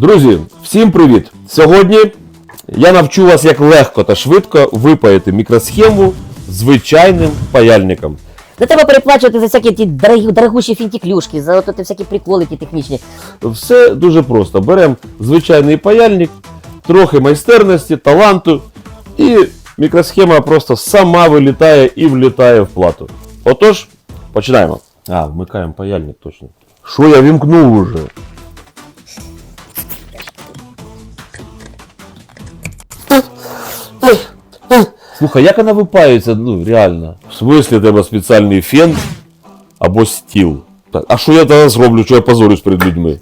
Друзі, всім привіт! Сьогодні я навчу вас, як легко та швидко випаяти мікросхему звичайним паяльником. Не треба переплачувати за всякі ті дорогі, дорогущі фінтіклюшки, за от ті всякі приколи ті технічні. Все дуже просто. Беремо звичайний паяльник, трохи майстерності, таланту, і мікросхема просто сама вилітає і влітає в плату. Отож, починаємо. А, вмикаємо паяльник точно. Що я вімкнув уже? Слухай, як вона випаюється, ну реально. В смислі тебе спеціальний фен або стіл. Так, а що я тоді зроблю, що я позорюсь перед людьми?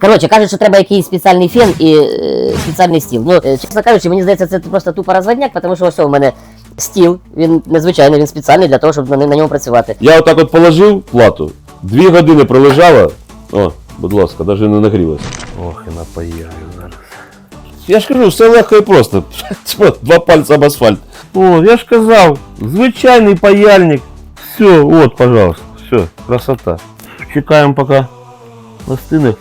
Коротше, кажуть, що треба якийсь спеціальний фен і е, спеціальний стіл. Ну, е, чесно кажучи, мені здається, це просто тупо розводняк, тому що ось у мене стіл, він незвичайний, він спеціальний для того, щоб на, на ньому працювати. Я отак от положив плату, дві години пролежала. О, будь ласка, навіть не нагрілася. Ох, і напаяю зараз. Я ж кажу, все легко і просто. Два пальця об асфальт. О, я ж казав, звичайний паяльник. Все, от, пожалуйста, все, красота. Чекаємо поки настине.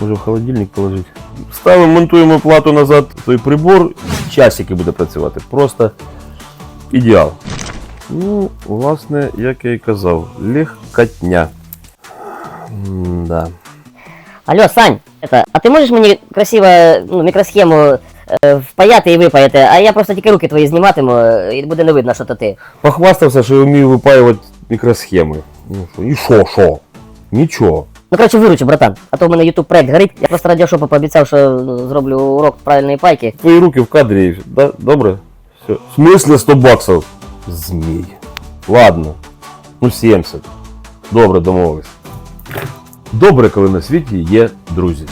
Може в холодильник положити. Ставимо, монтуємо плату назад, той прибор, часики буде працювати. Просто ідеал. Ну, власне, як я і казав, легкотня. Да. Алло, Сань, это, а ти можеш мені красиво ну, мікросхему е, впаяти і випаяти, а я просто тільки руки твої зніматиму, е, і буде не видно, що то ти. Похвастався, що я вмію випаювати мікросхеми. Ну що, і що, що? Нічого. Ну, коротше, виручу, братан, а то в мене YouTube проект горить. Я просто радіошопу пообіцяв, що ну, зроблю урок правильної пайки. Твої руки в кадрі, да? добре? Все. В смислі 100 баксів? Змій. Ладно. Ну 70. Добре, домовились. Добре, коли на світі є друзі.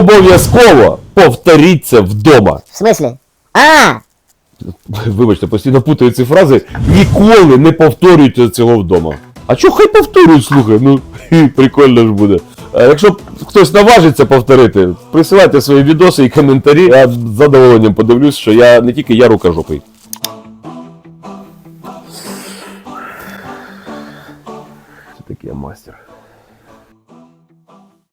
Обов'язково повторіться вдома. В смислі? А! Вибачте, постійно путаю ці фрази. Ніколи не повторюйте цього вдома. А чого хай повторюють, слухай, ну прикольно ж буде. А якщо хтось наважиться повторити, присилайте свої відоси і коментарі. Я з задоволенням подивлюсь, що я не тільки я рукожопий. Це такий я мастер.